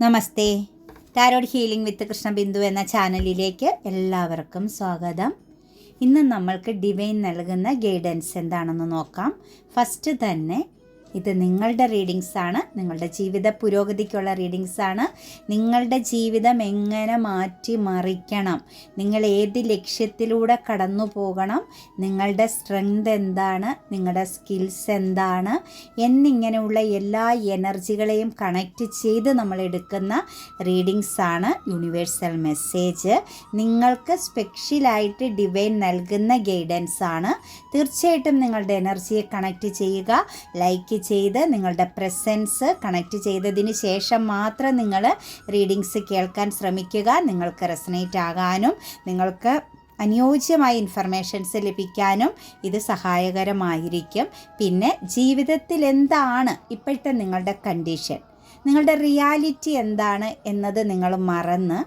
Namaste. Tarot healing with Krishna Bindu എന്ന ചാനലിലേക്ക് എല്ലാവർക്കും സ്വാഗതം. ഇന്ന് നമ്മൾക്ക് ഡിവൈൻ നൽകുന്ന ഗൈഡൻസ് എന്താണെന്ന് നോക്കാം. ഫസ്റ്റ് തന്നെ ഇത് നിങ്ങളുടെ റീഡിങ്സ് ആണ് നിങ്ങളുടെ ജീവിത പുരോഗതിക്കുള്ള റീഡിങ്സ് ആണ് നിങ്ങളുടെ ജീവിതം എങ്ങനെ മാറ്റി മറിക്കണം നിങ്ങൾ ഏത് ലക്ഷ്യത്തിലൂടെ കടന്നു പോകണം നിങ്ങളുടെ സ്ട്രെങ്ത് എന്താണ് നിങ്ങളുടെ സ്കിൽസ് എന്താണ് എന്നിങ്ങനെയുള്ള എല്ലാ എനർജികളെയും കണക്റ്റ് ചെയ്ത് നമ്മൾ എടുക്കുന്ന റീഡിങ്സ് ആണ് യൂണിവേഴ്സൽ മെസ്സേജ്. നിങ്ങൾക്ക് സ്പെഷ്യലായിട്ട് ഡിവൈൻ നൽകുന്ന ഗൈഡൻസ് ആണ് തീർച്ചയായിട്ടും നിങ്ങളുടെ എനർജിയെ കണക്റ്റ് ചെയ്യുക ലൈക്ക് ചെയ്ത് നിങ്ങളുടെ പ്രസൻസ് കണക്റ്റ് ചെയ്തതിന് ശേഷം മാത്രം നിങ്ങൾ റീഡിങ്സ് കേൾക്കാൻ ശ്രമിക്കുക. നിങ്ങൾക്ക് റെസനേറ്റ് ആകാനും നിങ്ങൾക്ക് അനുയോജ്യമായ ഇൻഫർമേഷൻസ് ലഭിക്കാനും ഇത് സഹായകരമായിരിക്കും. പിന്നെ ജീവിതത്തിൽ എന്താണ് ഇപ്പോഴത്തെ നിങ്ങളുടെ കണ്ടീഷൻ നിങ്ങളുടെ റിയാലിറ്റി എന്താണ് എന്നത് നിങ്ങൾ മറന്ന്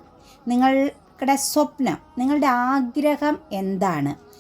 നിങ്ങളുടെ സ്വപ്നം നിങ്ങളുടെ ആഗ്രഹം എന്താണ്?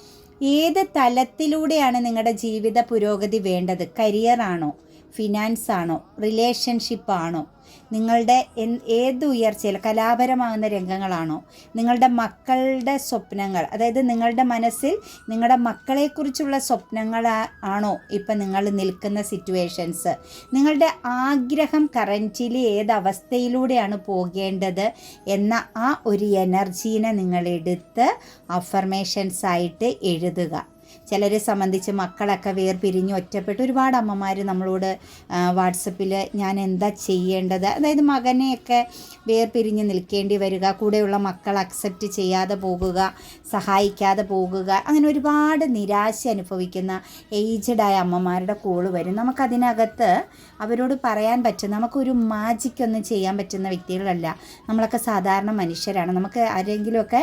ഏത് തലത്തിലൂടെയാണ് നിങ്ങളുടെ ജീവിത പുരോഗതി വേണ്ടത്? കരിയറാണോ? ഫിനാൻസ് ആണോ റിലേഷൻഷിപ്പ് ആണോ നിങ്ങളുടെ ഏത് ഉയർച്ചയിൽ കലാപരമാകുന്ന രംഗങ്ങളാണോ നിങ്ങളുടെ മക്കളുടെ സ്വപ്നങ്ങൾ അതായത് നിങ്ങളുടെ മനസ്സിൽ നിങ്ങളുടെ മക്കളെക്കുറിച്ചുള്ള സ്വപ്നങ്ങൾ ആണോ ഇപ്പം നിങ്ങൾ നിൽക്കുന്ന സിറ്റുവേഷൻസ് നിങ്ങളുടെ ആഗ്രഹം കറന്റിൽ ഏത് അവസ്ഥയിലൂടെയാണ് പോകേണ്ടത് എന്ന ആ ഒരു എനർജീനെ നിങ്ങളെടുത്ത് അഫർമേഷൻസ് ആയിട്ട് എഴുതുക. ചിലരെ സംബന്ധിച്ച് മക്കളൊക്കെ വേർപിരിഞ്ഞ് ഒറ്റപ്പെട്ട് ഒരുപാട് അമ്മമാർ നമ്മളോട് വാട്സപ്പിൽ ഞാൻ എന്താ ചെയ്യേണ്ടത്? അതായത് മകനെയൊക്കെ വേർപിരിഞ്ഞ് നിൽക്കേണ്ടി വരിക കൂടെയുള്ള മക്കൾ അക്സെപ്റ്റ് ചെയ്യാതെ പോകുക സഹായിക്കാതെ പോകുക അങ്ങനെ ഒരുപാട് നിരാശ അനുഭവിക്കുന്ന ഏജ്ഡായ അമ്മമാരുടെ കോൾ വരും. നമുക്കതിനകത്ത് അവരോട് പറയാൻ പറ്റും നമുക്കൊരു മാജിക്കൊന്നും ചെയ്യാൻ പറ്റുന്ന വ്യക്തികളല്ല. നമ്മളൊക്കെ സാധാരണ മനുഷ്യരാണ്. നമുക്ക് ആരെങ്കിലുമൊക്കെ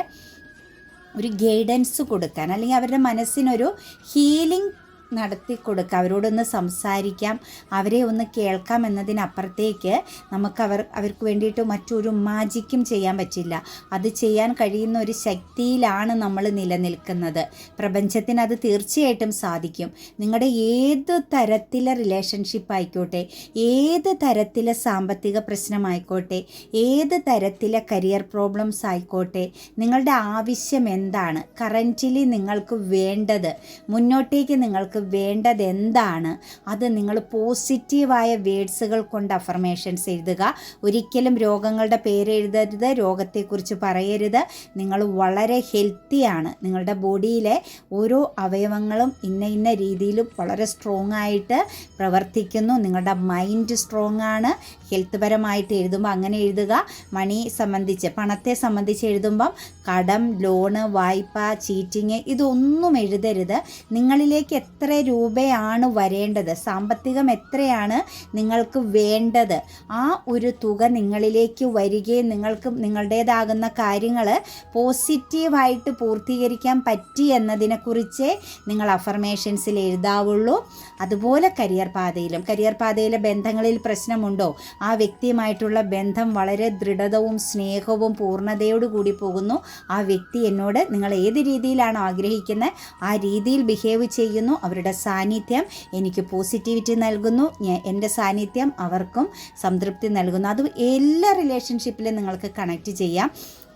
ഒരു ഗൈഡൻസ് കൊടുക്കാൻ അല്ലെങ്കിൽ അവരുടെ മനസ്സിനൊരു ഹീലിംഗ് നടത്തി കൊടുക്കുക അവരോടൊന്ന് സംസാരിക്കാം. അവരെ ഒന്ന് കേൾക്കാം എന്നതിനപ്പുറത്തേക്ക് നമുക്ക് അവർ അവർക്ക് വേണ്ടിയിട്ട് മറ്റൊരു മാജിക്കും ചെയ്യാൻ പറ്റില്ല. അത് ചെയ്യാൻ കഴിയുന്ന ഒരു ശക്തിയിലാണ് നമ്മൾ നിലനിൽക്കുന്നത്. പ്രപഞ്ചത്തിന് അത് തീർച്ചയായിട്ടും സാധിക്കും. നിങ്ങളുടെ ഏത് തരത്തിലെ റിലേഷൻഷിപ്പ് ആയിക്കോട്ടെ ഏത് തരത്തിലെ സാമ്പത്തിക പ്രശ്നമായിക്കോട്ടെ ഏത് തരത്തിലെ കരിയർ പ്രോബ്ലംസ് ആയിക്കോട്ടെ നിങ്ങളുടെ ആവശ്യം എന്താണ്? കറന്റിലി നിങ്ങൾക്ക് വേണ്ടത്. മുന്നോട്ടേക്ക് നിങ്ങൾക്ക് നിങ്ങൾക്ക് വേണ്ടത് എന്താണ്? അത് നിങ്ങൾ പോസിറ്റീവായ വേഡ്സുകൾ കൊണ്ട് അഫർമേഷൻസ് എഴുതുക. ഒരിക്കലും രോഗങ്ങളുടെ പേര് എഴുതരുത് രോഗത്തെക്കുറിച്ച് പറയരുത്. നിങ്ങൾ വളരെ ഹെൽത്തിയാണ് നിങ്ങളുടെ ബോഡിയിലെ ഓരോ അവയവങ്ങളും ഇന്ന ഇന്ന രീതിയിലും വളരെ സ്ട്രോങ് ആയിട്ട് പ്രവർത്തിക്കുന്നു. നിങ്ങളുടെ മൈൻഡ് സ്ട്രോങ് ആണ്. ഹെൽത്ത് പരമായിട്ട് എഴുതുമ്പോൾ അങ്ങനെ എഴുതുക. മണി സംബന്ധിച്ച് പണത്തെ സംബന്ധിച്ച് എഴുതുമ്പം കടം ലോണ് വായ്പ ചീറ്റിങ് ഇതൊന്നും എഴുതരുത്. നിങ്ങളിലേക്ക് എത്ര എത്ര രൂപയാണ് വരേണ്ടത്? സാമ്പത്തികം എത്രയാണ് നിങ്ങൾക്ക് വേണ്ടത്? ആ ഒരു തുക നിങ്ങളിലേക്ക് വരികയും നിങ്ങൾക്ക് നിങ്ങളുടേതാകുന്ന കാര്യങ്ങൾ പോസിറ്റീവായിട്ട് പൂർത്തീകരിക്കാൻ പറ്റി എന്നതിനെക്കുറിച്ച് നിങ്ങൾ അഫർമേഷൻസിൽ എഴുതാവുള്ളൂ. അതുപോലെ കരിയർ പാതയിലും. കരിയർ പാതയിലെ ബന്ധങ്ങളിൽ പ്രശ്നമുണ്ടോ? ആ വ്യക്തിയുമായിട്ടുള്ള ബന്ധം വളരെ ദൃഢതവും സ്നേഹവും പൂർണതയോടുകൂടി പോകുന്നു. ആ വ്യക്തി എന്നോട് നിങ്ങൾ ഏത് രീതിയിലാണോ ആഗ്രഹിക്കുന്നത്? ആ രീതിയിൽ ബിഹേവ് ചെയ്യുന്നു. അവർ അവരുടെ സാന്നിധ്യം എനിക്ക് പോസിറ്റിവിറ്റി നൽകുന്നു. എന്റെ സാന്നിധ്യം അവർക്കും സംതൃപ്തി നൽകുന്നു. അത് എല്ലാ റിലേഷൻഷിപ്പിലും നിങ്ങൾക്ക് കണക്റ്റ് ചെയ്യാം.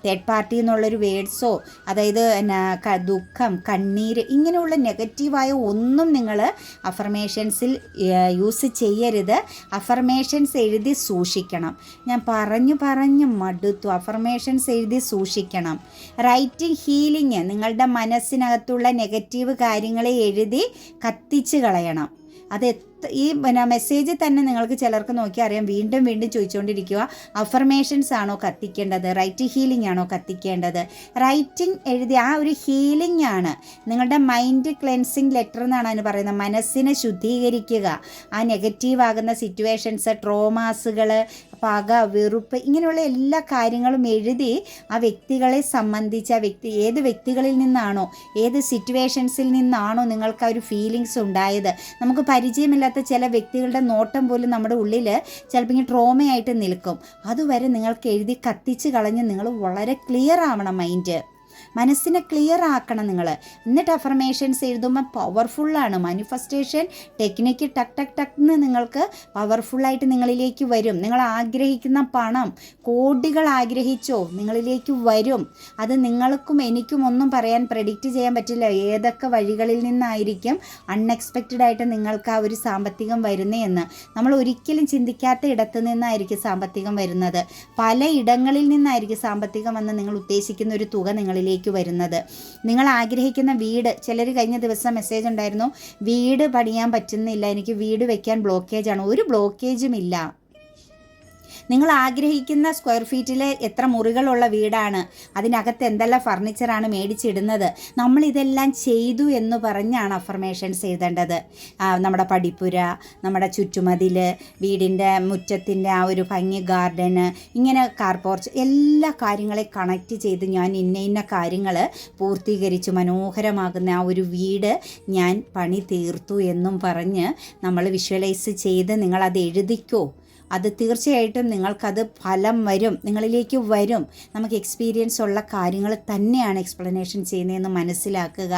തേർഡ് പാർട്ടി എന്നുള്ളൊരു വേഡ്സോ അതായത് എന്നാ ദുഃഖം കണ്ണീര് ഇങ്ങനെയുള്ള നെഗറ്റീവായ ഒന്നും നിങ്ങൾ അഫർമേഷൻസിൽ യൂസ് ചെയ്യരുത്. അഫർമേഷൻസ് എഴുതി സൂക്ഷിക്കണം. ഞാൻ പറഞ്ഞു പറഞ്ഞു മടുത്തു. അഫർമേഷൻസ് എഴുതി സൂക്ഷിക്കണം. റൈറ്റിംഗ് ഹീലിംഗ് നിങ്ങളുടെ മനസ്സിനകത്തുള്ള നെഗറ്റീവ് കാര്യങ്ങളെ എഴുതി കത്തിച്ച് കളയണം. അത് ഈ പിന്നെ മെസ്സേജ് തന്നെ നിങ്ങൾക്ക് ചിലർക്ക് നോക്കി അറിയാം. വീണ്ടും വീണ്ടും ചോദിച്ചുകൊണ്ടിരിക്കുക. അഫർമേഷൻസ് ആണോ കത്തിക്കേണ്ടത്? റൈറ്റ് ഹീലിംഗ് ആണോ കത്തിക്കേണ്ടത്? റൈറ്റിംഗ് എഴുതി ആ ഒരു ഹീലിംഗ് ആണ്. നിങ്ങളുടെ മൈൻഡ് ക്ലെൻസിങ് ലെറ്റർ എന്നാണ് അതിന് പറയുന്നത്. മനസ്സിനെ ശുദ്ധീകരിക്കുക. ആ നെഗറ്റീവ് ആകുന്ന സിറ്റുവേഷൻസ് ട്രോമാസുകൾ പക വെറുപ്പ് ഇങ്ങനെയുള്ള എല്ലാ കാര്യങ്ങളും എഴുതി ആ വ്യക്തികളെ സംബന്ധിച്ച് ആ വ്യക്തി ഏത് വ്യക്തികളിൽ നിന്നാണോ ഏത് സിറ്റുവേഷൻസിൽ നിന്നാണോ നിങ്ങൾക്ക് ആ ഒരു ഫീലിങ്സ് ഉണ്ടായത്. നമുക്ക് പരിചയമില്ലാത്ത ചില വ്യക്തികളുടെ നോട്ടം പോലും നമ്മുടെ ഉള്ളിൽ ചിലപ്പോൾ ഇങ്ങനെ ട്രോമയായിട്ട് നിൽക്കും. അതുവരെ നിങ്ങൾക്ക് എഴുതി കത്തിച്ച് കളഞ്ഞ് നിങ്ങൾ വളരെ ക്ലിയർ ആവണം മൈൻഡ് മനസ്സിനെ ക്ലിയർ ആക്കണം നിങ്ങൾ എന്നിട്ട് അഫർമേഷൻസ് എഴുതുമ്പോൾ പവർഫുള്ളാണ് മാനിഫെസ്റ്റേഷൻ ടെക്നിക്ക് ടക്ക് ടക്ക് ടക്ക് എന്ന് നിങ്ങൾക്ക് പവർഫുള്ളായിട്ട് നിങ്ങളിലേക്ക് വരും. നിങ്ങൾ ആഗ്രഹിക്കുന്ന പണം കോടികൾ ആഗ്രഹിച്ചോ നിങ്ങളിലേക്ക് വരും. അത് നിങ്ങൾക്കും എനിക്കും ഒന്നും പറയാൻ പ്രഡിക്റ്റ് ചെയ്യാൻ പറ്റില്ല. ഏതൊക്കെ വഴികളിൽ നിന്നായിരിക്കും അൺഎക്സ്പെക്റ്റഡ് ആയിട്ട് നിങ്ങൾക്ക് ആ ഒരു സാമ്പത്തികം വരുന്നതെന്ന് നമ്മൾ ഒരിക്കലും ചിന്തിക്കാത്ത ഇടത്തു നിന്നായിരിക്കും സാമ്പത്തികം വരുന്നത്. പല ഇടങ്ങളിൽ നിന്നായിരിക്കും സാമ്പത്തികം എന്ന് നിങ്ങൾ ഉദ്ദേശിക്കുന്ന ഒരു തുക നിങ്ങളിലേക്ക് വരുന്നത്. നിങ്ങൾ ആഗ്രഹിക്കുന്ന വീട് ചിലർ കഴിഞ്ഞ ദിവസം മെസ്സേജ് ഉണ്ടായിരുന്നു വീട് പണിയാൻ പറ്റുന്നില്ല എനിക്ക് വീട് വെക്കാൻ ബ്ലോക്കേജാണ് ഒരു ബ്ലോക്കേജും ഇല്ല. നിങ്ങൾ ആഗ്രഹിക്കുന്ന സ്ക്വയർ ഫീറ്റിൽ എത്ര മുറികളുള്ള വീടാണ്? അതിനകത്ത് എന്തെല്ലാം ഫർണിച്ചറാണ് മേടിച്ചിടുന്നത്? നമ്മൾ ഇതെല്ലാം ചെയ്തു എന്ന് പറഞ്ഞാണ് അഫർമേഷൻസ് എഴുതേണ്ടത്. നമ്മുടെ പഠിപ്പുര നമ്മുടെ ചുറ്റുമതിൽ വീടിന്റെ മുറ്റത്തിന്റെ ആ ഒരു ഭംഗി ഗാർഡന് ഇങ്ങനെ കാർ പോർച്ച് എല്ലാ കാര്യങ്ങളെ കണക്റ്റ് ചെയ്ത് ഞാൻ ഇന്ന ഇന്ന കാര്യങ്ങൾ പൂർത്തീകരിച്ച്. മനോഹരമാകുന്ന ആ ഒരു വീട് ഞാൻ പണി തീർത്തു എന്നും പറഞ്ഞ് നമ്മൾ വിഷ്വലൈസ് ചെയ്ത് നിങ്ങളത് എഴുതിക്കോ? അത് തീർച്ചയായിട്ടും നിങ്ങൾക്കത് ഫലം വരും നിങ്ങളിലേക്ക് വരും. നമുക്ക് എക്സ്പീരിയൻസ് ഉള്ള കാര്യങ്ങൾ തന്നെയാണ് എക്സ്പ്ലനേഷൻ ചെയ്യുന്നതെന്ന് മനസ്സിലാക്കുക.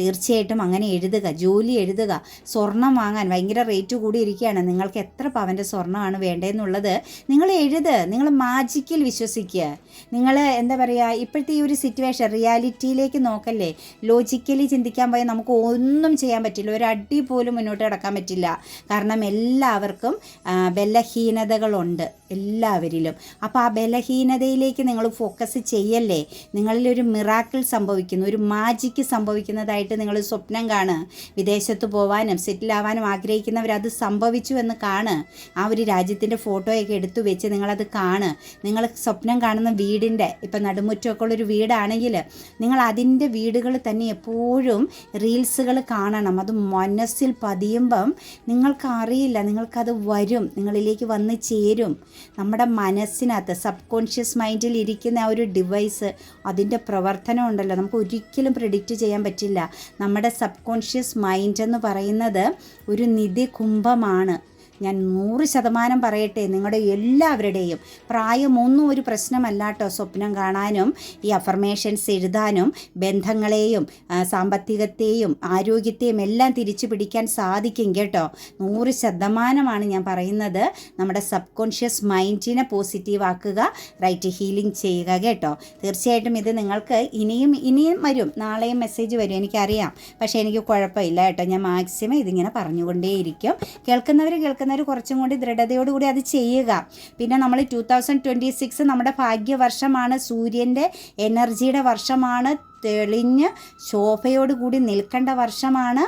തീർച്ചയായിട്ടും അങ്ങനെ എഴുതുക ജോലി എഴുതുക. സ്വർണം വാങ്ങാൻ ഭയങ്കര റേറ്റ് കൂടിയിരിക്കുകയാണ്. നിങ്ങൾക്ക് എത്ര പവന്റെ സ്വർണമാണ് വേണ്ടതെന്നുള്ളത് നിങ്ങൾ എഴുത് നിങ്ങൾ മാജിക്കിൽ വിശ്വസിക്കുക. നിങ്ങൾ എന്താ പറയുക ഇപ്പോഴത്തെ ഈ ഒരു സിറ്റുവേഷൻ റിയാലിറ്റിയിലേക്ക് നോക്കല്ലേ. ലോജിക്കലി ചിന്തിക്കാൻ പോയാൽ നമുക്ക് ഒന്നും ചെയ്യാൻ പറ്റില്ല. ഒരു അടി പോലും മുന്നോട്ട് കിടക്കാൻ പറ്റില്ല. കാരണം എല്ലാവർക്കും ആ, ബലഹീനതകളുണ്ട് എല്ലാവരിലും. അപ്പോൾ ആ ബലഹീനതയിലേക്ക് നിങ്ങൾ ഫോക്കസ് ചെയ്യല്ലേ? നിങ്ങളിലൊരു മിറാക്കിൾ സംഭവിക്കുന്നു. ഒരു മാജിക്ക് സംഭവിക്കുന്നതായിട്ട് നിങ്ങൾ സ്വപ്നം കാണുക. വിദേശത്ത് പോകാനും സെറ്റിൽ ആവാനും ആഗ്രഹിക്കുന്നവർ അത് സംഭവിച്ചു എന്ന് കാണ് ആ ഒരു രാജ്യത്തിന്റെ ഫോട്ടോയൊക്കെ എടുത്തു വെച്ച് നിങ്ങളത് കാണ് നിങ്ങൾ സ്വപ്നം കാണുന്ന വീടിന്റെ ഇപ്പം നടുമുറ്റമൊക്കെ ഉള്ളൊരു വീടാണെങ്കിൽ നിങ്ങൾ അതിന്റെ വീടുകൾ തന്നെ എപ്പോഴും റീൽസുകൾ കാണണം. അത് മനസ്സിൽ പതിയുമ്പം നിങ്ങൾക്ക് അറിയില്ല നിങ്ങൾക്കത് വരും. നിങ്ങളിലേക്ക് വന്ന് ചേരും. നമ്മുടെ മനസ്സിനകത്ത് സബ് കോൺഷ്യസ് മൈൻഡിൽ ഇരിക്കുന്ന ആ ഒരു ഡിവൈസ് അതിന്റെ പ്രവർത്തനം ഉണ്ടല്ലോ. നമുക്ക് ഒരിക്കലും പ്രിഡിക്റ്റ് ചെയ്യാൻ പറ്റില്ല. നമ്മുടെ സബ് കോൺഷ്യസ് മൈൻഡ് എന്ന് പറയുന്നത് ഒരു നിധി കുംഭമാണ് ഞാൻ നൂറ് ശതമാനം പറയട്ടെ നിങ്ങളുടെ എല്ലാവരുടെയും. പ്രായമൊന്നും ഒരു പ്രശ്നമല്ല കേട്ടോ സ്വപ്നം കാണാനും ഈ അഫർമേഷൻസ് എഴുതാനും ബന്ധങ്ങളെയും സാമ്പത്തികത്തെയും ആരോഗ്യത്തെയും എല്ലാം തിരിച്ചു പിടിക്കാൻ സാധിക്കും കേട്ടോ. നൂറ് ശതമാനമാണ് ഞാൻ പറയുന്നത്. നമ്മുടെ സബ് കോൺഷ്യസ് മൈൻഡിനെ പോസിറ്റീവ് ആക്കുക റൈറ്റ് ഹീലിംഗ് ചെയ്യുക കേട്ടോ. തീർച്ചയായിട്ടും ഇത് നിങ്ങൾക്ക് ഇനിയും ഇനിയും വരും. നാളെയും മെസ്സേജ് വരും എനിക്കറിയാം. പക്ഷേ എനിക്ക് കുഴപ്പമില്ല കേട്ടോ. ഞാൻ മാക്സിമം ഇതിങ്ങനെ പറഞ്ഞുകൊണ്ടേയിരിക്കും. കേൾക്കുന്നവർ കേൾക്കുന്നവർ കുറച്ചും കൂടി ദൃഢതയോടുകൂടി അത് ചെയ്യുക. പിന്നെ നമ്മൾ ടു തൗസൻഡ് ട്വന്റി സിക്സ് നമ്മുടെ ഭാഗ്യവർഷമാണ്. സൂര്യന്റെ എനർജിയുടെ വർഷമാണ്. തെളിഞ്ഞ് ശോഭയോടുകൂടി നിൽക്കേണ്ട വർഷമാണ്.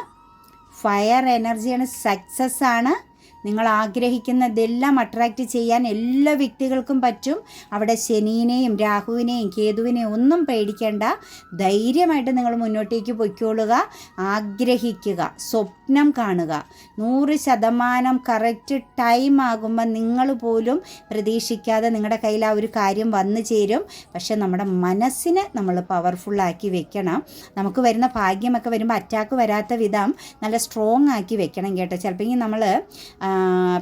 ഫയർ എനർജിയാണ് സക്സസ് ആണ്. നിങ്ങൾ ആഗ്രഹിക്കുന്നതെല്ലാം അട്രാക്റ്റ് ചെയ്യാൻ എല്ലാ വ്യക്തികൾക്കും പറ്റും. അവിടെ ശനീനെയും രാഹുവിനെയും കേതുവിനെയും ഒന്നും പേടിക്കേണ്ട. ധൈര്യമായിട്ട് നിങ്ങൾ മുന്നോട്ടേക്ക് പൊയ്ക്കൊള്ളുക. ആഗ്രഹിക്കുക. സ്വപ്നം കാണുക. നൂറ് ശതമാനം കറക്റ്റ് ടൈം ആകുമ്പോൾ നിങ്ങൾ പോലും പ്രതീക്ഷിക്കാതെ നിങ്ങളുടെ കയ്യിൽ ആ ഒരു കാര്യം വന്നു ചേരും. പക്ഷെ നമ്മുടെ മനസ്സിനെ നമ്മൾ പവർഫുള്ളാക്കി വെക്കണം. നമുക്ക് വരുന്ന ഭാഗ്യമൊക്കെ വരുമ്പോൾ അറ്റാക്ക് വരാത്ത വിധം നല്ല സ്ട്രോങ് ആക്കി വെക്കണം കേട്ടോ. ചിലപ്പോൾ നമ്മൾ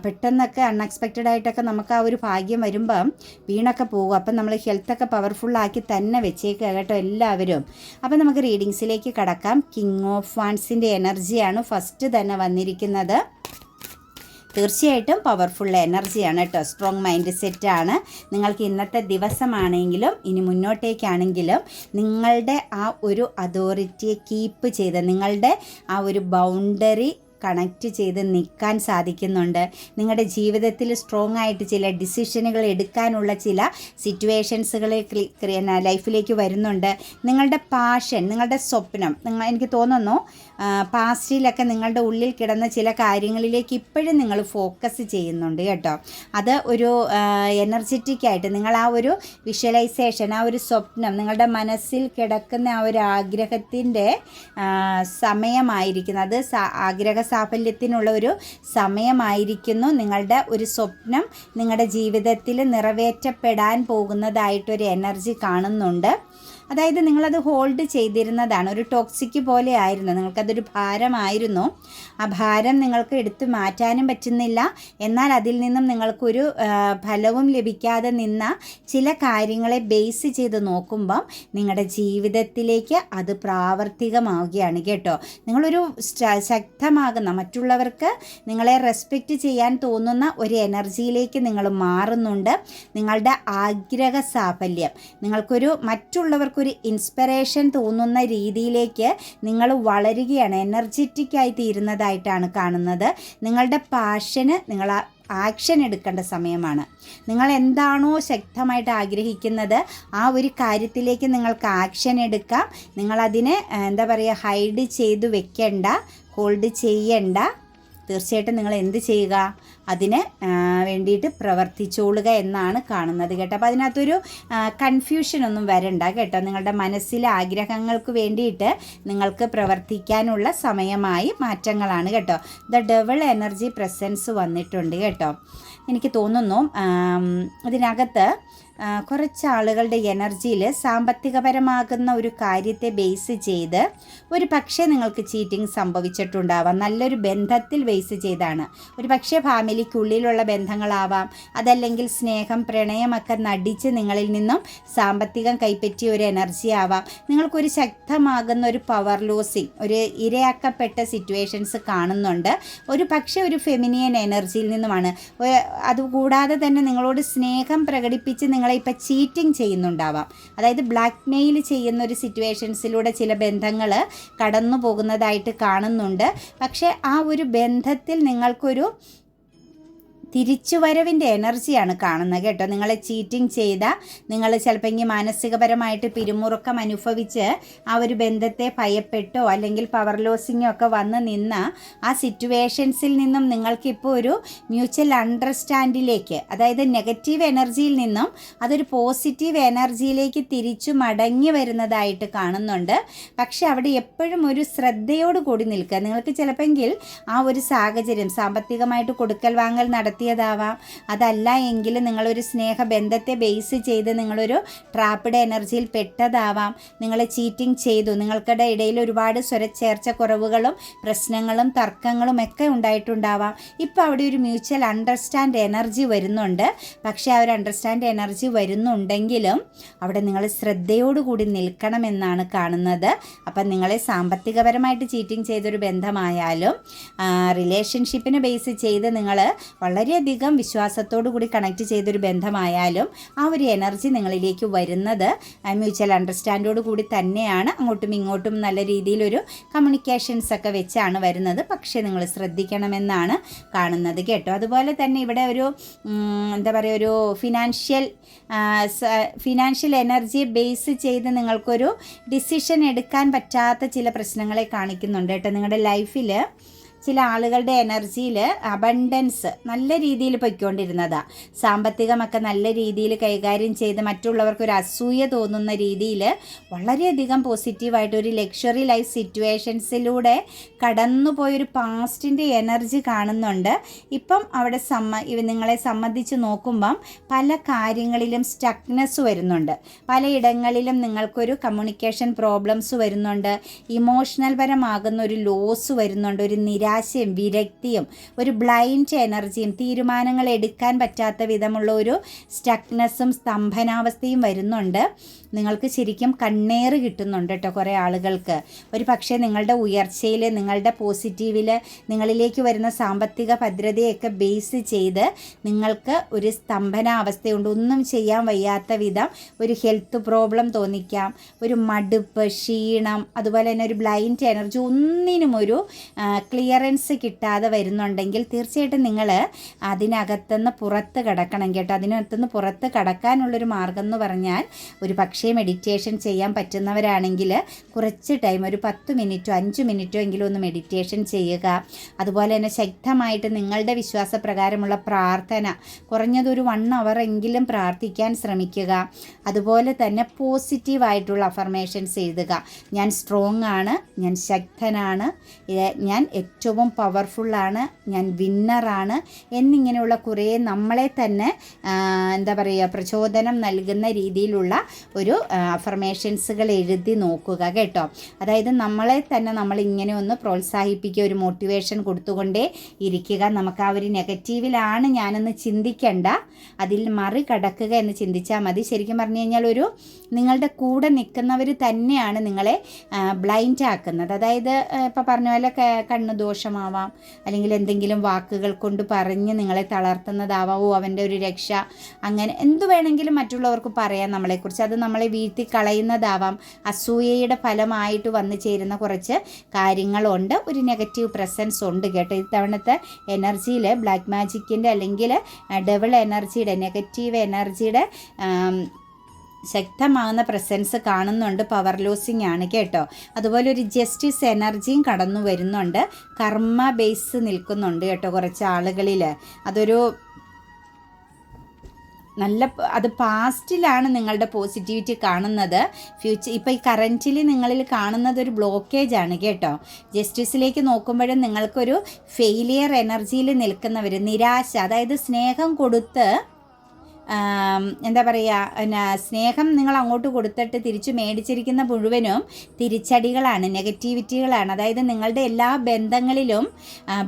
പെട്ടെന്നൊക്കെ അൺഎക്സ്പെക്റ്റഡ് ആയിട്ടൊക്കെ നമുക്ക് ആ ഒരു ഭാഗ്യം വരുമ്പം വീണൊക്കെ പോകും. അപ്പം നമ്മൾ ഹെൽത്തൊക്കെ പവർഫുള്ളാക്കി തന്നെ വെച്ചേക്കുക കേട്ടോ എല്ലാവരും. അപ്പം നമുക്ക് റീഡിങ്സിലേക്ക് കടക്കാം. കിങ് ഓഫ് വാൺസിന്റെ എനർജിയാണ് ഫസ്റ്റ് തന്നെ വന്നിരിക്കുന്നത്. തീർച്ചയായിട്ടും പവർഫുൾ എനർജിയാണ് കേട്ടോ. സ്ട്രോങ് മൈൻഡ് സെറ്റാണ് നിങ്ങൾക്ക് ഇന്നത്തെ ദിവസമാണെങ്കിലും ഇനി മുന്നോട്ടേക്കാണെങ്കിലും നിങ്ങളുടെ ആ ഒരു അതോറിറ്റിയെ കീപ്പ് ചെയ്ത് നിങ്ങളുടെ ആ ഒരു ബൗണ്ടറി കണക്റ്റ് ചെയ്ത് നിൽക്കാൻ സാധിക്കുന്നുണ്ട്. നിങ്ങളുടെ ജീവിതത്തിൽ സ്ട്രോങ് ആയിട്ട് ചില ഡിസിഷനുകൾ എടുക്കാനുള്ള ചില സിറ്റുവേഷൻസുകൾ ലൈഫിലേക്ക് വരുന്നുണ്ട്. നിങ്ങളുടെ പാഷൻ നിങ്ങളുടെ സ്വപ്നം നിങ്ങൾ എനിക്ക് തോന്നുന്നു പാസ്റ്റിലൊക്കെ നിങ്ങളുടെ ഉള്ളിൽ കിടന്ന ചില കാര്യങ്ങളിലേക്ക് ഇപ്പോഴും നിങ്ങൾ ഫോക്കസ് ചെയ്യുന്നുണ്ട് കേട്ടോ. അത് ഒരു എനർജറ്റിക് ആയിട്ട് നിങ്ങൾ ആ ഒരു വിഷ്വലൈസേഷൻ ആ ഒരു സ്വപ്നം നിങ്ങളുടെ മനസ്സിൽ കിടക്കുന്ന ആ ഒരു ആഗ്രഹത്തിന്റെ സമയമായിരിക്കുന്നു. അത് ആഗ്രഹ സാഫല്യത്തിനുള്ള ഒരു സമയമായിരിക്കുന്നു നിങ്ങളുടെ ഒരു സ്വപ്നം നിങ്ങളുടെ ജീവിതത്തിൽ നിറവേറ്റപ്പെടാൻ പോകുന്നതായിട്ടൊരു എനർജി കാണുന്നുണ്ട്. അതായത് നിങ്ങളത് ഹോൾഡ് ചെയ്തിരുന്നതാണ്. ഒരു ടോക്സിക് പോലെ ആയിരുന്നു നിങ്ങൾക്കതൊരു ഭാരമായിരുന്നു. ആ ഭാരം നിങ്ങൾക്ക് എടുത്തു മാറ്റാനും പറ്റുന്നില്ല. എന്നാൽ അതിൽ നിന്നും നിങ്ങൾക്കൊരു ഫലവും ലഭിക്കാതെ നിന്ന ചില കാര്യങ്ങളെ ബേസ് ചെയ്ത് നോക്കുമ്പം നിങ്ങളുടെ ജീവിതത്തിലേക്ക് അത് പ്രാവർത്തികമാവുകയാണ് കേട്ടോ. നിങ്ങളൊരു ശക്തമാകുന്ന മറ്റുള്ളവർക്ക് നിങ്ങളെ റെസ്പെക്റ്റ് ചെയ്യാൻ തോന്നുന്ന ഒരു എനർജിയിലേക്ക് നിങ്ങൾ മാറുന്നുണ്ട്. നിങ്ങളുടെ ആഗ്രഹ സാഫല്യം. നിങ്ങൾക്കൊരു മറ്റുള്ളവർക്കൊരു ഇൻസ്പിറേഷൻ തോന്നുന്ന രീതിയിലേക്ക് നിങ്ങൾ വളരുകയാണ്. എനർജറ്റിക്കായി തീരുന്നതായിട്ടാണ് കാണുന്നത്. നിങ്ങളുടെ പാഷന് നിങ്ങൾ ആക്ഷൻ എടുക്കേണ്ട സമയമാണ്. നിങ്ങൾ എന്താണോ ശക്തമായിട്ട് ആഗ്രഹിക്കുന്നത് ആ ഒരു കാര്യത്തിലേക്ക് നിങ്ങൾക്ക് ആക്ഷൻ എടുക്കാം. നിങ്ങളതിനെ എന്താ പറയുക ഹൈഡ് ചെയ്തു വെക്കേണ്ട ഹോൾഡ് ചെയ്യണ്ട തീർച്ചയായിട്ടും നിങ്ങൾ എന്ത് ചെയ്യുക? അതിന് വേണ്ടിയിട്ട് പ്രവർത്തിച്ചോളുക എന്നാണ് കാണുന്നത് കേട്ടോ. അപ്പോൾ അതിനകത്തൊരു കൺഫ്യൂഷൻ ഒന്നും വരണ്ട കേട്ടോ. നിങ്ങളുടെ മനസ്സിലെ ആഗ്രഹങ്ങൾക്ക് വേണ്ടിയിട്ട് നിങ്ങൾക്ക് പ്രവർത്തിക്കാനുള്ള സമയമായി മാറ്റങ്ങളാണ് കേട്ടോ. ദ ഡബിൾ എനർജി പ്രസൻസ് വന്നിട്ടുണ്ട് കേട്ടോ. എനിക്ക് തോന്നുന്നു ഇതിനകത്ത് കുറച്ച് ആളുകളുടെ എനർജിയിൽ സാമ്പത്തികപരമാകുന്ന ഒരു കാര്യത്തെ ബേസ് ചെയ്ത് ഒരു പക്ഷേ നിങ്ങൾക്ക് ചീറ്റിംഗ് സംഭവിച്ചിട്ടുണ്ടാവാം. നല്ലൊരു ബന്ധത്തിൽ ബേസ് ചെയ്താണ്. ഒരു പക്ഷേ ഫാമിലിക്കുള്ളിലുള്ള ബന്ധങ്ങളാവാം. അതല്ലെങ്കിൽ സ്നേഹം പ്രണയമൊക്കെ നടിച്ച് നിങ്ങളിൽ നിന്നും സാമ്പത്തികം കൈപ്പറ്റിയ ഒരു എനർജി ആവാം. നിങ്ങൾക്കൊരു ശക്തമാകുന്ന ഒരു പവർ ലോസിങ് ഒരു ഇരയാക്കപ്പെട്ട സിറ്റുവേഷൻസ് കാണുന്നുണ്ട്. ഒരു പക്ഷേ ഒരു ഫെമിനിയൻ എനർജിയിൽ നിന്നുമാണ്. അതുകൂടാതെ തന്നെ നിങ്ങളോട് സ്നേഹം പ്രകടിപ്പിച്ച് നിങ്ങളെ ഇപ്പം ചീറ്റിംഗ് ചെയ്യുന്നുണ്ടാവാം. അതായത് ബ്ലാക്ക് മെയിൽ ചെയ്യുന്ന ഒരു സിറ്റുവേഷൻസിലൂടെ ചില ബന്ധങ്ങൾ കടന്നു പോകുന്നതായിട്ട് കാണുന്നുണ്ട്. പക്ഷേ ആ ഒരു ബന്ധത്തിൽ നിങ്ങൾക്കൊരു തിരിച്ചുവരവിന്റെ എനർജിയാണ് കാണുന്നത് കേട്ടോ. നിങ്ങളെ ചീറ്റിംഗ് ചെയ്ത നിങ്ങൾ ചിലപ്പോൾ ഇങ്ങനെ മാനസികപരമായിട്ട് പിരിമുറുക്കം അനുഭവിച്ച് ആ ഒരു ബന്ധത്തെ ഭയപ്പെട്ടോ അല്ലെങ്കിൽ പവർ ലോസിങ്ങോ ഒക്കെ വന്ന് നിന്ന ആ സിറ്റുവേഷൻസിൽ നിന്നും നിങ്ങൾക്കിപ്പോൾ ഒരു മ്യൂച്വൽ അണ്ടർസ്റ്റാൻഡിലേക്ക് അതായത് നെഗറ്റീവ് എനർജിയിൽ നിന്നും അതൊരു പോസിറ്റീവ് എനർജിയിലേക്ക് തിരിച്ചു മടങ്ങി വരുന്നതായിട്ട് കാണുന്നുണ്ട്. പക്ഷേ അവിടെ എപ്പോഴും ഒരു ശ്രദ്ധയോട് കൂടി നിൽക്കുക. നിങ്ങൾക്ക് ചിലപ്പോൾ ആ ഒരു സാഹചര്യം സാമ്പത്തികമായിട്ട് കൊടുക്കൽ വാങ്ങൽ നടത്തിയതാവാം അതല്ല എങ്കിൽ നിങ്ങളൊരു സ്നേഹബന്ധത്തെ ബേസ് ചെയ്ത് നിങ്ങളൊരു ട്രാപ്പിഡ് എനർജിയിൽ പെട്ടതാവാം. നിങ്ങൾ ചീറ്റിംഗ് ചെയ്തു. നിങ്ങൾക്കിടെ ഇടയിൽ ഒരുപാട് സ്വരച്ചേർച്ച കുറവുകളും പ്രശ്നങ്ങളും തർക്കങ്ങളും ഒക്കെ ഉണ്ടായിട്ടുണ്ടാവാം. ഇപ്പോൾ അവിടെ ഒരു മ്യൂച്വൽ അണ്ടർസ്റ്റാൻഡ് എനർജി വരുന്നുണ്ട്. പക്ഷേ ആ ഒരു അണ്ടർസ്റ്റാൻഡ് എനർജി വരുന്നുണ്ടെങ്കിലും അവിടെ നിങ്ങൾ ശ്രദ്ധയോടുകൂടി നിൽക്കണമെന്നാണ് കാണുന്നത്. അപ്പം നിങ്ങളെ സാമ്പത്തികപരമായിട്ട് ചീറ്റിംഗ് ചെയ്തൊരു ബന്ധമായാലും റിലേഷൻഷിപ്പിനെ ബേസ് ചെയ്ത് നിങ്ങൾ വളരെയധികം വിശ്വാസത്തോടു കൂടി കണക്ട് ചെയ്തൊരു ബന്ധമായാലും ആ ഒരു എനർജി നിങ്ങളിലേക്ക് വരുന്നത് മ്യൂച്വൽ അണ്ടർസ്റ്റാൻഡോട് കൂടി തന്നെയാണ്. അങ്ങോട്ടും ഇങ്ങോട്ടും നല്ല രീതിയിലൊരു കമ്മ്യൂണിക്കേഷൻസ് ഒക്കെ വെച്ചാണ് വരുന്നത്. പക്ഷേ നിങ്ങൾ ശ്രദ്ധിക്കണമെന്നാണ് കാണുന്നത് കേട്ടോ. അതുപോലെ തന്നെ ഇവിടെ ഒരു എന്താ പറയുക ഒരു ഫിനാൻഷ്യൽ ഫിനാൻഷ്യൽ എനർജിയെ ബേസ് ചെയ്ത് നിങ്ങൾക്കൊരു ഡിസിഷൻ എടുക്കാൻ പറ്റാത്ത ചില പ്രശ്നങ്ങളെ കാണിക്കുന്നുണ്ട് കേട്ടോ. നിങ്ങളുടെ ലൈഫിൽ ചില ആളുകളുടെ എനർജിയിൽ അബണ്ടൻസ് നല്ല രീതിയിൽ പൊയ്ക്കൊണ്ടിരുന്നതാണ് സാമ്പത്തികമൊക്കെ നല്ല രീതിയിൽ കൈകാര്യം ചെയ്ത് മറ്റുള്ളവർക്ക് ഒരു അസൂയ തോന്നുന്ന രീതിയിൽ വളരെയധികം പോസിറ്റീവായിട്ട് ഒരു ലക്ഷറി ലൈഫ് സിറ്റുവേഷൻസിലൂടെ കടന്നുപോയൊരു പാസ്റ്റിന്റെ എനർജി കാണുന്നുണ്ട്. ഇപ്പം അവിടെ സമ്മ ഇവ നിങ്ങളെ സംബന്ധിച്ച് നോക്കുമ്പം പല കാര്യങ്ങളിലും സ്റ്റക്നെസ് വരുന്നുണ്ട്. പലയിടങ്ങളിലും നിങ്ങൾക്കൊരു കമ്മ്യൂണിക്കേഷൻ പ്രോബ്ലംസ് വരുന്നുണ്ട്. ഇമോഷണൽ പരമാകുന്ന ഒരു ലോസ് വരുന്നുണ്ട്. ഒരു നിരാശയും വിരക്തിയും ഒരു ബ്ലൈൻഡ് എനർജിയും തീരുമാനങ്ങൾ എടുക്കാൻ പറ്റാത്ത വിധമുള്ള ഒരു സ്റ്റക്നെസ്സും സ്തംഭനാവസ്ഥയും വരുന്നുണ്ട്. നിങ്ങൾക്ക് ശരിക്കും കണ്ണേറ് കിട്ടുന്നുണ്ട് കേട്ടോ കുറേ ആളുകൾക്ക്. ഒരു പക്ഷേ നിങ്ങളുടെ ഉയർച്ചയിൽ നിങ്ങളുടെ പോസിറ്റീവിൽ നിങ്ങളിലേക്ക് വരുന്ന സാമ്പത്തിക ഭദ്രതയൊക്കെ ബേസ് ചെയ്ത് നിങ്ങൾക്ക് ഒരു സ്തംഭനാവസ്ഥയുണ്ട്. ഒന്നും ചെയ്യാൻ വയ്യാത്ത വിധം ഒരു ഹെൽത്ത് പ്രോബ്ലം തോന്നിക്കാം. ഒരു മടുപ്പ് ക്ഷീണം അതുപോലെ തന്നെ ഒരു ബ്ലൈൻഡ് എനർജി ഒന്നിനും ഒരു ക്ലിയറൻസ് കിട്ടാതെ വരുന്നുണ്ടെങ്കിൽ തീർച്ചയായിട്ടും നിങ്ങൾ അതിനകത്തുനിന്ന് പുറത്ത് കിടക്കണം കേട്ടോ. അതിനകത്തുനിന്ന് പുറത്ത് കടക്കാനുള്ളൊരു മാർഗം എന്ന് പറഞ്ഞാൽ ഒരു പക്ഷേ മെഡിറ്റേഷൻ ചെയ്യാൻ പറ്റുന്നവരാണെങ്കിൽ കുറച്ച് ടൈം ഒരു പത്ത് മിനിറ്റോ അഞ്ച് മിനിറ്റോ എങ്കിലും ഒന്ന് മെഡിറ്റേഷൻ ചെയ്യുക. അതുപോലെ തന്നെ ശക്തമായിട്ട് നിങ്ങളുടെ വിശ്വാസപ്രകാരമുള്ള പ്രാർത്ഥന കുറഞ്ഞതൊരു വൺ അവർ എങ്കിലും പ്രാർത്ഥിക്കാൻ ശ്രമിക്കുക. അതുപോലെ തന്നെ പോസിറ്റീവായിട്ടുള്ള അഫർമേഷൻസ് എഴുതുക. ഞാൻ സ്ട്രോങ് ആണ് ഞാൻ ശക്തനാണ് ഞാൻ ഏറ്റവും ഏറ്റവും പവർഫുള്ളാണ് ഞാൻ വിന്നറാണ് എന്നിങ്ങനെയുള്ള കുറേ നമ്മളെ തന്നെ എന്താ പറയുക പ്രചോദനം നൽകുന്ന രീതിയിലുള്ള ഒരു അഫർമേഷൻസുകൾ എഴുതി നോക്കുക കേട്ടോ. അതായത് നമ്മളെ തന്നെ നമ്മൾ ഇങ്ങനെ ഒന്ന് പ്രോത്സാഹിപ്പിക്കുക ഒരു മോട്ടിവേഷൻ കൊടുത്തുകൊണ്ടേ ഇരിക്കുക. നമുക്ക് ആ ഒരു നെഗറ്റീവിലാണ് ഞാനെന്ന് ചിന്തിക്കേണ്ട. അതിൽ മറികടക്കുക എന്ന് ചിന്തിച്ചാൽ മതി. ശരിക്കും പറഞ്ഞു കഴിഞ്ഞാൽ ഒരു നിങ്ങളുടെ കൂടെ നിൽക്കുന്നവർ തന്നെയാണ് നിങ്ങളെ ബ്ലൈൻഡ് ആക്കുന്നത്. അതായത് ഇപ്പോൾ പറഞ്ഞ പോലെ കണ്ണ് കണ്ണ് ദോഷമാവാം അല്ലെങ്കിൽ എന്തെങ്കിലും വാക്കുകൾ കൊണ്ട് പറഞ്ഞ് നിങ്ങളെ തളർത്തുന്നതാവാം. ഓ അവന്റെ ഒരു രക്ഷ. അങ്ങനെ എന്തു വേണമെങ്കിലും മറ്റുള്ളവർക്ക് പറയാം നമ്മളെക്കുറിച്ച്. അത് നമ്മളെ വീഴ്ത്തി കളയുന്നതാവാം. അസൂയയുടെ ഫലമായിട്ട് വന്നു ചേരുന്ന കുറച്ച് കാര്യങ്ങളുണ്ട്. ഒരു നെഗറ്റീവ് പ്രസൻസ് ഉണ്ട് കേട്ടോ. ഇത്തവണത്തെ എനർജിയിൽ ബ്ലാക്ക് മാജിക്കിന്റെ അല്ലെങ്കിൽ ഡബിൾ എനർജിയുടെ നെഗറ്റീവ് എനർജിയുടെ ശക്തമാകുന്ന പ്രസൻസ് കാണുന്നുണ്ട് പവർ ലോസിങ് ആണ് കേട്ടോ. അതുപോലെ ഒരു ജസ്റ്റിസ് എനർജിയും കടന്നു വരുന്നുണ്ട്. കർമ്മ ബേസ് നിൽക്കുന്നുണ്ട് കേട്ടോ കുറച്ച് ആളുകളിൽ അതൊരു നല്ല അത് പാസ്റ്റിലാണ് നിങ്ങളുടെ പോസിറ്റിവിറ്റി കാണുന്നത്. ഫ്യൂച്ചർ ഇപ്പോൾ ഈ കറന്റിൽ നിങ്ങളിൽ കാണുന്നത് ഒരു ബ്ലോക്കേജ് ആണ് കേട്ടോ. ജസ്റ്റിസിലേക്ക് നോക്കുമ്പോഴും നിങ്ങൾക്കൊരു ഫെയിലിയർ എനർജിയിൽ നിൽക്കുന്നവർ നിരാശ അതായത് സ്നേഹം കൊടുത്ത് എന്താ പറയുക പിന്നെ സ്നേഹം നിങ്ങൾ അങ്ങോട്ട് കൊടുത്തിട്ട് തിരിച്ചു മേടിച്ചിരിക്കുന്ന മുഴുവനും തിരിച്ചടികളാണ് നെഗറ്റിവിറ്റികളാണ്. അതായത് നിങ്ങളുടെ എല്ലാ ബന്ധങ്ങളിലും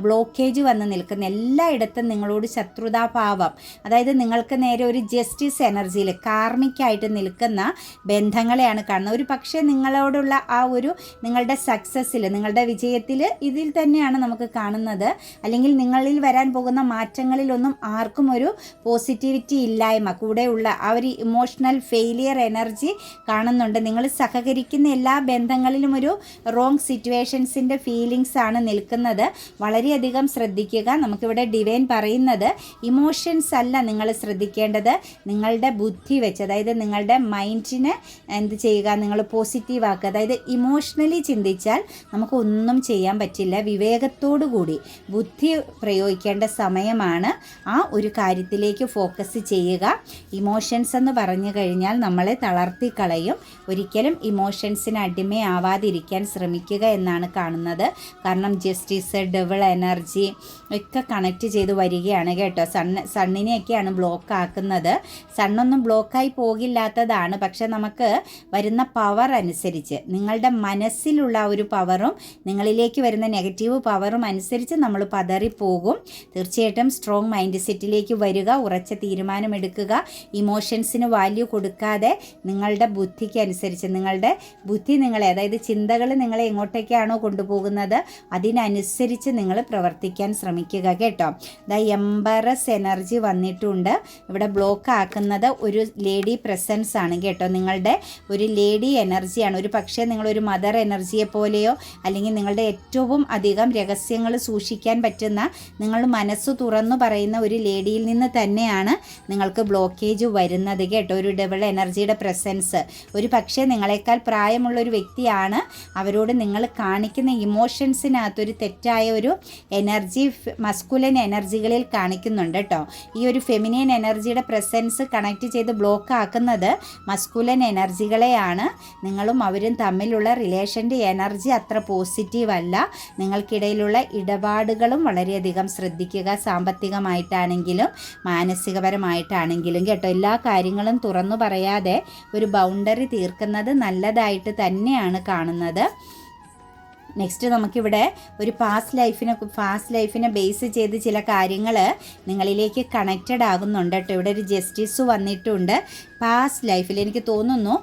ബ്ലോക്കേജ് വന്ന് നിൽക്കുന്ന എല്ലായിടത്തും നിങ്ങളോട് ശത്രുതാഭാവം. അതായത് നിങ്ങൾക്ക് നേരെ ഒരു ജസ്റ്റിസ് എനർജിയിൽ കാർമിക്കായിട്ട് നിൽക്കുന്ന ബന്ധങ്ങളെയാണ് കാണുന്നത്. ഒരു പക്ഷേ നിങ്ങളോടുള്ള ആ ഒരു നിങ്ങളുടെ സക്സസ്സിൽ നിങ്ങളുടെ വിജയത്തിൽ ഇതിൽ തന്നെയാണ് നമുക്ക് കാണുന്നത്. അല്ലെങ്കിൽ നിങ്ങളിൽ വരാൻ പോകുന്ന മാറ്റങ്ങളിലൊന്നും ആർക്കും ഒരു പോസിറ്റിവിറ്റി ഇല്ലായ്മ കൂടെയുള്ള ആ ഒരു ഇമോഷണൽ ഫെയിലിയർ എനർജി കാണുന്നുണ്ട്. നിങ്ങൾ സഹകരിക്കുന്ന എല്ലാ ബന്ധങ്ങളിലും ഒരു റോങ് സിറ്റുവേഷൻസിന്റെ ഫീലിങ്സ് ആണ് നിൽക്കുന്നത്. വളരെയധികം ശ്രദ്ധിക്കുക. നമുക്കിവിടെ ഡിവൈൻ പറയുന്നത് ഇമോഷൻസ് അല്ല നിങ്ങൾ ശ്രദ്ധിക്കേണ്ടത്. നിങ്ങളുടെ ബുദ്ധി വെച്ച് അതായത് നിങ്ങളുടെ മൈൻഡിനെ എന്ത് ചെയ്യുക നിങ്ങൾ പോസിറ്റീവ് ആക്കുക. അതായത് ഇമോഷണലി ചിന്തിച്ചാൽ നമുക്ക് ഒന്നും ചെയ്യാൻ പറ്റില്ല. വിവേകത്തോടു കൂടി ബുദ്ധി പ്രയോഗിക്കേണ്ട സമയമാണ് ആ ഒരു കാര്യത്തിലേക്ക് ഫോക്കസ് ചെയ്യുക. ഇമോഷൻസ് എന്ന് പറഞ്ഞു കഴിഞ്ഞാൽ നമ്മളെ തളർത്തി കളയും. ഒരിക്കലും ഇമോഷൻസിന് അടിമയാവാതിരിക്കാൻ ശ്രമിക്കുക എന്നാണ് കാണുന്നത്. കാരണം ജസ്റ്റിസ് ഡബിൾ എനർജി ഒക്കെ കണക്ട് ചെയ്ത് വരികയാണ് കേട്ടോ. സൺ സണ്ണിനെയൊക്കെയാണ് ബ്ലോക്ക് ആക്കുന്നത്. സണ്ണൊന്നും ബ്ലോക്കായി പോകില്ലാത്തതാണ്. പക്ഷെ നമുക്ക് വരുന്ന പവർ അനുസരിച്ച് നിങ്ങളുടെ മനസ്സിലുള്ള ഒരു പവറും നിങ്ങളിലേക്ക് വരുന്ന നെഗറ്റീവ് പവറും അനുസരിച്ച് നമ്മൾ പതറിപ്പോകും. തീർച്ചയായിട്ടും സ്ട്രോങ് മൈൻഡ് സെറ്റിലേക്ക് വരിക ഉറച്ച തീരുമാനമെടുക്കുക ഇമോഷൻസിന് വാല്യൂ കൊടുക്കാതെ നിങ്ങളുടെ ബുദ്ധിക്ക് അനുസരിച്ച് നിങ്ങളുടെ ബുദ്ധി നിങ്ങളെ അതായത് ചിന്തകൾ നിങ്ങളെ എങ്ങോട്ടേക്കാണോ കൊണ്ടുപോകുന്നത് അതിനനുസരിച്ച് നിങ്ങൾ പ്രവർത്തിക്കാൻ ശ്രമിക്കുക കേട്ടോ. ദ എംബറസ് എനർജി വന്നിട്ടുണ്ട്. ഇവിടെ ബ്ലോക്ക് ആക്കുന്നത് ഒരു ലേഡി പ്രസൻസ് ആണ് കേട്ടോ. നിങ്ങളുടെ ഒരു ലേഡി എനർജിയാണ് ഒരു പക്ഷേ നിങ്ങളൊരു മദർ എനർജിയെ പോലെയോ അല്ലെങ്കിൽ നിങ്ങളുടെ ഏറ്റവും അധികം രഹസ്യങ്ങൾ സൂക്ഷിക്കാൻ പറ്റുന്ന നിങ്ങൾ മനസ്സ് തുറന്നു പറയുന്ന ഒരു ലേഡിയിൽ നിന്ന് തന്നെയാണ് നിങ്ങൾക്ക് ബ്ലോക്കേജ് വരുന്നത് കേട്ടോ. ഒരു ഡബിൾ എനർജിയുടെ പ്രസൻസ് ഒരു പക്ഷേ നിങ്ങളെക്കാൾ പ്രായമുള്ള ഒരു വ്യക്തിയാണ് അവരോട് നിങ്ങൾ കാണിക്കുന്ന ഇമോഷൻസിനകത്തൊരു തെറ്റായ ഒരു എനർജി മസ്കുലൻ എനർജികളിൽ കാണിക്കുന്നുണ്ട് കേട്ടോ. ഈ ഒരു ഫെമിനിയൻ എനർജിയുടെ പ്രസൻസ് കണക്ട് ചെയ്ത് ബ്ലോക്ക് ആക്കുന്നത് മസ്കുലൻ എനർജികളെയാണ് നിങ്ങളും അവരും തമ്മിലുള്ള റിലേഷന്റെ എനർജി അത്ര പോസിറ്റീവ് അല്ല. നിങ്ങൾക്കിടയിലുള്ള ഇടപാടുകളും വളരെയധികം ശ്രദ്ധിക്കുക സാമ്പത്തികമായിട്ടാണെങ്കിലും മാനസികപരമായിട്ടാണെങ്കിലും കേട്ടോ എല്ലാ കാര്യങ്ങളും തുറന്നു പറയാതെ ഒരു ബൗണ്ടറി തീർക്കുന്നത് നല്ലതായിട്ട് തന്നെയാണ് കാണുന്നത്. നെക്സ്റ്റ് നമുക്കിവിടെ ഒരു പാസ്റ്റ് ലൈഫിനെ പാസ്റ്റ് ലൈഫിനെ ബേസ് ചെയ്ത് ചില കാര്യങ്ങൾ നിങ്ങളിലേക്ക് കണക്റ്റഡ് ആകുന്നുണ്ട് കേട്ടോ ഇവിടെ ഒരു ജസ്റ്റിസ് വന്നിട്ടുണ്ട്. പാസ്റ്റ് ലൈഫിൽ എനിക്ക് തോന്നുന്നു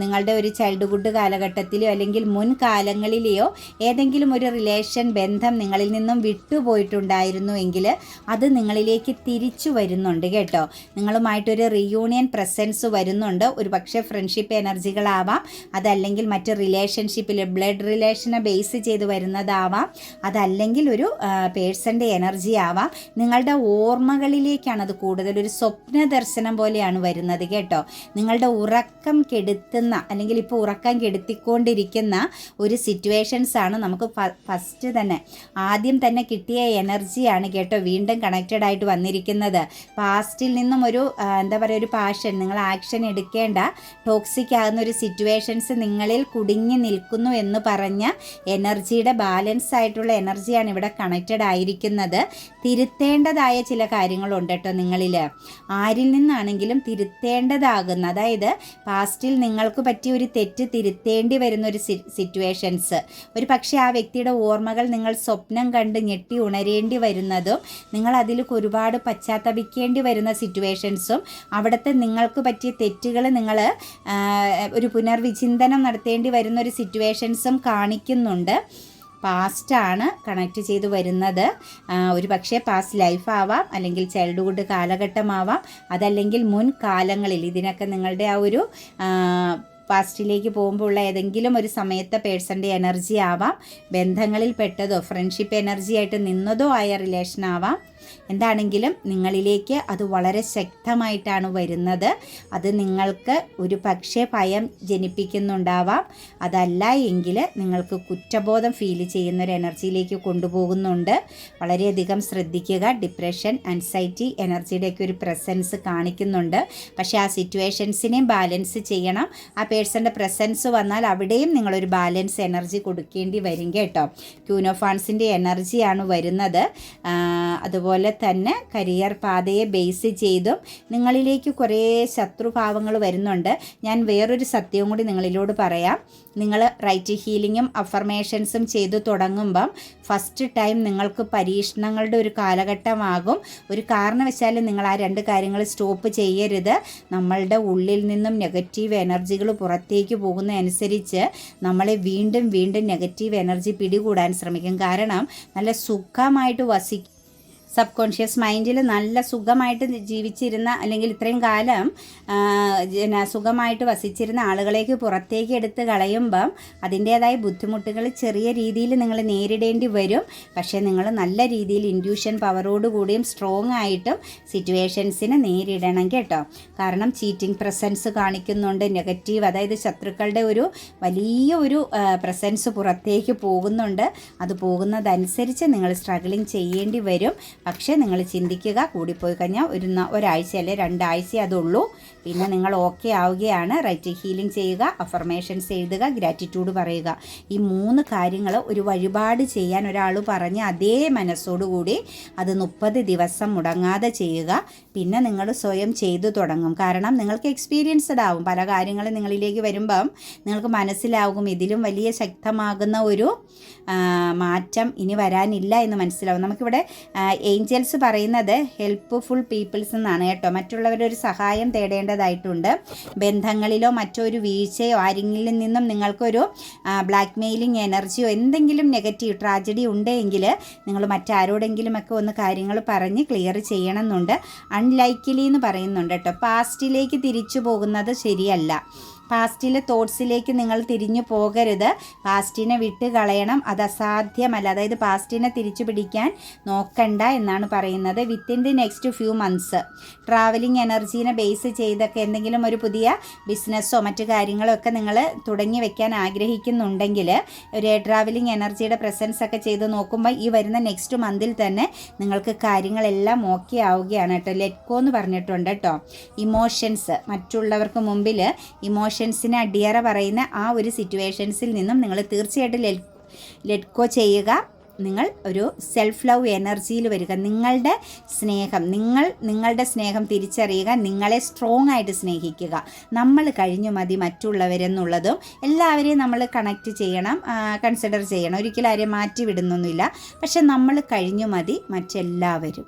നിങ്ങളുടെ ഒരു ചൈൽഡ്ഹുഡ് കാലഘട്ടത്തിലോ അല്ലെങ്കിൽ മുൻ കാലങ്ങളിലെയോ ഏതെങ്കിലും ഒരു റിലേഷൻ ബന്ധം നിങ്ങളിൽ നിന്നും വിട്ടുപോയിട്ടുണ്ടായിരുന്നു എങ്കിൽ അത് നിങ്ങളിലേക്ക് തിരിച്ചു വരുന്നുണ്ട് കേട്ടോ. നിങ്ങളുമായിട്ടൊരു റിയൂണിയൻ പ്രസൻസ് വരുന്നുണ്ട്. ഒരു പക്ഷേ ഫ്രണ്ട്ഷിപ്പ് എനർജികളാവാം അതല്ലെങ്കിൽ മറ്റ് റിലേഷൻഷിപ്പിൽ ബ്ലഡ് റിലേഷനെ ബേസ് ചെയ്ത് വരുന്നതാവാം. അതല്ലെങ്കിൽ ഒരു പേഴ്സന്റെ എനർജി ആവാം. നിങ്ങളുടെ ഓർമ്മകളിലേക്കാണ് അത് കൂടുതൽ ഒരു സ്വപ്ന ദർശനം പോലെയാണ് വരുന്നത് കേട്ടോ. നിങ്ങളുടെ ഉറക്കം കെടുത്തുന്ന അല്ലെങ്കിൽ ഇപ്പോൾ ഉറക്കം കെടുത്തിക്കൊണ്ടിരിക്കുന്ന ഒരു സിറ്റുവേഷൻസ് ആണ് നമുക്ക് ഫസ്റ്റ് തന്നെ. ആദ്യം തന്നെ കിട്ടിയ എനർജിയാണ് കേട്ടോ വീണ്ടും കണക്റ്റഡ് ആയിട്ട് വന്നിരിക്കുന്നത്. പാസ്റ്റിൽ നിന്നും ഒരു എന്താ പറയുക ഒരു പാഷൻ നിങ്ങൾ ആക്ഷൻ എടുക്കേണ്ട ടോക്സിക് ആകുന്ന ഒരു സിറ്റുവേഷൻസ് നിങ്ങളിൽ കുടുങ്ങി നിൽക്കുന്നു എന്ന് പറഞ്ഞ എനർജിയുടെ ബാലൻസ് ആയിട്ടുള്ള എനർജിയാണ് ഇവിടെ കണക്റ്റഡ് ആയിരിക്കുന്നത്. തിരുത്തേണ്ടതായ ചില കാര്യങ്ങളുണ്ട് കേട്ടോ നിങ്ങളിൽ ആരിൽ നിന്നാണെങ്കിലും തിരുത്തേണ്ടതാകുന്ന അതായത് പാസ്റ്റിൽ നിങ്ങൾക്ക് പറ്റിയ ഒരു തെറ്റ് തിരുത്തേണ്ടി വരുന്ന ഒരു സിറ്റുവേഷൻസ് ഒരു പക്ഷേ ആ വ്യക്തിയുടെ ഓർമ്മകൾ നിങ്ങൾ സ്വപ്നം കണ്ട് ഞെട്ടി ഉണരേണ്ടി വരുന്നതും നിങ്ങൾ അതിൽ ഒരുപാട് പശ്ചാത്തപിക്കേണ്ടി വരുന്ന സിറ്റുവേഷൻസും അവിടുത്തെ നിങ്ങൾക്ക് പറ്റിയ തെറ്റുകൾ നിങ്ങൾ ഒരു പുനർവിചിന്തനം നടത്തേണ്ടി വരുന്ന ഒരു സിറ്റുവേഷൻസും കാണിക്കുന്നുണ്ട് പാസ്റ്റാണ് കണക്ട് ചെയ്ത് വരുന്നത്. ഒരു പക്ഷേ പാസ്റ്റ് ലൈഫ് ആവാം അല്ലെങ്കിൽ ചൈൽഡ്ഹുഡ് കാലഘട്ടമാവാം. അതല്ലെങ്കിൽ മുൻ കാലങ്ങളിൽ ഇതിനൊക്കെ നിങ്ങളുടെ ആ ഒരു പാസ്റ്റിലേക്ക് പോകുമ്പോൾ ഉള്ള ഏതെങ്കിലും ഒരു സമയത്തെ പേഴ്സന്റെ എനർജി ആവാം. ബന്ധങ്ങളിൽ പെട്ടതോ ഫ്രണ്ട്ഷിപ്പ് എനർജി ആയിട്ട് നിന്നതോ ആയ റിലേഷൻ ആവാം. എന്താണെങ്കിലും നിങ്ങളിലേക്ക് അത് വളരെ ശക്തമായിട്ടാണ് വരുന്നത്. അത് നിങ്ങൾക്ക് ഒരു പക്ഷേ ഭയം ജനിപ്പിക്കുന്നുണ്ടാവാം. അതല്ല എങ്കിൽ നിങ്ങൾക്ക് കുറ്റബോധം ഫീൽ ചെയ്യുന്ന ഒരു എനർജിയിലേക്ക് കൊണ്ടുപോകുന്നുണ്ട്. വളരെയധികം ശ്രദ്ധിക്കുക. ഡിപ്രഷൻ ആൻസൈറ്റി എനർജിയുടെയൊക്കെ ഒരു പ്രസൻസ് കാണിക്കുന്നുണ്ട്. പക്ഷേ ആ സിറ്റുവേഷൻസിനെയും ബാലൻസ് ചെയ്യണം. ആ പേഴ്സന്റെ പ്രസൻസ് വന്നാൽ അവിടെയും നിങ്ങളൊരു ബാലൻസ് എനർജി കൊടുക്കേണ്ടി വരും കേട്ടോ. ക്യൂനോഫാൺസിന്റെ എനർജിയാണ് വരുന്നത്. അതുപോലെ തന്നെ കരിയർ പാതയെ ബേസ് ചെയ്തും നിങ്ങളിലേക്ക് കുറേ ശത്രുഭാവങ്ങൾ വരുന്നുണ്ട്. ഞാൻ വേറൊരു സത്യവും കൂടി നിങ്ങളിലോട് പറയാം. നിങ്ങൾ റൈറ്റ് ഹീലിങ്ങും അഫർമേഷൻസും ചെയ്തു തുടങ്ങുമ്പം ഫസ്റ്റ് ടൈം നിങ്ങൾക്ക് പരീക്ഷണങ്ങളുടെ ഒരു കാലഘട്ടമാകും. ഒരു കാരണവശാലും നിങ്ങൾ ആ രണ്ട് കാര്യങ്ങൾ സ്റ്റോപ്പ് ചെയ്യരുത്. നമ്മളുടെ ഉള്ളിൽ നിന്നും നെഗറ്റീവ് എനർജികൾ പുറത്തേക്ക് പോകുന്നതനുസരിച്ച് നമ്മളെ വീണ്ടും വീണ്ടും നെഗറ്റീവ് എനർജി പിടികൂടാൻ ശ്രമിക്കും. കാരണം നല്ല സുഖമായിട്ട് വസിക്കും സബ് കോൺഷ്യസ് മൈൻഡിൽ നല്ല സുഖമായിട്ട് ജീവിച്ചിരുന്ന അല്ലെങ്കിൽ ഇത്രയും കാലം സുഖമായിട്ട് വസിച്ചിരുന്ന ആളുകളേക്ക് പുറത്തേക്ക് എടുത്ത് കളയുമ്പം അതിന്റേതായ ബുദ്ധിമുട്ടുകൾ ചെറിയ രീതിയിൽ നിങ്ങൾ നേരിടേണ്ടി വരും. പക്ഷേ നിങ്ങൾ നല്ല രീതിയിൽ ഇൻഡ്യൂഷൻ പവറോടുകൂടിയും സ്ട്രോങ് ആയിട്ടും സിറ്റുവേഷൻസിനെ നേരിടണം കേട്ടോ. കാരണം ചീറ്റിംഗ് പ്രസൻസ് കാണിക്കുന്നുണ്ട് നെഗറ്റീവ് അതായത് ശത്രുക്കളുടെ ഒരു വലിയ ഒരു പ്രസൻസ് പുറത്തേക്ക് പോകുന്നുണ്ട്. അത് പോകുന്നതനുസരിച്ച് നിങ്ങൾ സ്ട്രഗിളിങ് ചെയ്യേണ്ടി വരും. പക്ഷേ നിങ്ങൾ ചിന്തിക്കുക കൂടിപ്പോയി കഴിഞ്ഞാൽ ഒരു ഒരാഴ്ച അല്ലെ രണ്ടാഴ്ച അതുള്ളൂ. പിന്നെ നിങ്ങൾ ഓക്കെ ആവുകയാണ്. റൈറ്റ് ഹീലിംഗ് ചെയ്യുക അഫർമേഷൻസ് എഴുതുക ഗ്രാറ്റിറ്റ്യൂഡ് പറയുക. ഈ മൂന്ന് കാര്യങ്ങൾ ഒരു വഴിപാട് ചെയ്യാൻ ഒരാൾ പറഞ്ഞ് അതേ മനസ്സോടുകൂടി അത് മുപ്പത് ദിവസം മുടങ്ങാതെ ചെയ്യുക. പിന്നെ നിങ്ങൾ സ്വയം ചെയ്തു തുടങ്ങും. കാരണം നിങ്ങൾക്ക് എക്സ്പീരിയൻസ്ഡ് ആവും. പല കാര്യങ്ങളും നിങ്ങളിലേക്ക് വരുമ്പം നിങ്ങൾക്ക് മനസ്സിലാകും. ഇതിലും വലിയ ശക്തമാകുന്ന ഒരു മാറ്റം ഇനി വരാനില്ല എന്ന് മനസ്സിലാവും. നമുക്കിവിടെ ഏഞ്ചൽസ് പറയുന്നത് ഹെൽപ്പ്ഫുൾ പീപ്പിൾസ് എന്നാണ് കേട്ടോ. മറ്റുള്ളവരുടെ ഒരു സഹായം തേടേണ്ടതായിട്ടുണ്ട് ബന്ധങ്ങളിലോ മറ്റൊരു വീഴ്ചയോ ആരെങ്കിലും നിന്നും നിങ്ങൾക്കൊരു ബ്ലാക്ക് മെയിലിംഗ് എനർജിയോ എന്തെങ്കിലും നെഗറ്റീവ് ട്രാജഡി ഉണ്ടെങ്കിൽ നിങ്ങൾ മറ്റാരോടെങ്കിലും ഒക്കെ ഒന്ന് കാര്യങ്ങൾ പറഞ്ഞ് ക്ലിയർ ചെയ്യണമെന്നുണ്ട്. അൺലൈക്കിലി എന്ന് പറയുന്നുണ്ട് കേട്ടോ. പാസ്റ്റിലേക്ക് തിരിച്ചു പോകുന്നത് ശരിയല്ല. പാസ്റ്റിലെ തോട്ട്സിലേക്ക് നിങ്ങൾ തിരിഞ്ഞു പോകരുത്. പാസ്റ്റിനെ വിട്ട് കളയണം. അത് അസാധ്യമല്ല. അതായത് പാസ്റ്റിനെ തിരിച്ചു പിടിക്കാൻ നോക്കണ്ട എന്നാണ് പറയുന്നത് within the next few months travelling എനർജീനെ base ചെയ്തൊക്കെ എന്തെങ്കിലും ഒരു പുതിയ ബിസിനസ്സോ മറ്റു കാര്യങ്ങളോ ഒക്കെ നിങ്ങൾ തുടങ്ങി വെക്കാൻ ആഗ്രഹിക്കുന്നുണ്ടെങ്കിൽ ഒരു ട്രാവലിംഗ് എനർജിയുടെ പ്രസൻസ് ഒക്കെ ചെയ്ത് നോക്കുമ്പോൾ ഈ വരുന്ന നെക്സ്റ്റ് മന്തിൽ തന്നെ നിങ്ങൾക്ക് കാര്യങ്ങളെല്ലാം ഓക്കെ ആവുകയാണ് കേട്ടോ. ലെറ്റ്കോ എന്ന് പറഞ്ഞിട്ടുണ്ട് കേട്ടോ. ഇമോഷൻസ് മറ്റുള്ളവർക്ക് മുമ്പിൽ ഇമോഷൻ സിറ്റുവേഷൻസിന് അടിയറ പറയുന്ന ആ ഒരു സിറ്റുവേഷൻസിൽ നിന്നും നിങ്ങൾ തീർച്ചയായിട്ടും ലെ ലെറ്റ് ഗോ ചെയ്യുക. നിങ്ങൾ ഒരു സെൽഫ് ലവ് എനർജിയിൽ വരിക. നിങ്ങളുടെ സ്നേഹം നിങ്ങൾ നിങ്ങളുടെ സ്നേഹം തിരിച്ചറിയുക. നിങ്ങളെ സ്ട്രോങ് ആയിട്ട് സ്നേഹിക്കുക. നമ്മൾ കഴിഞ്ഞു മതി മറ്റുള്ളവരെന്നുള്ളതും എല്ലാവരെയും നമ്മൾ കണക്റ്റ് ചെയ്യണം കൺസിഡർ ചെയ്യണം. ഒരിക്കലും ആരെയും മാറ്റി വിടുന്നൊന്നുമില്ല പക്ഷെ നമ്മൾ കഴിഞ്ഞു മതി മറ്റെല്ലാവരും.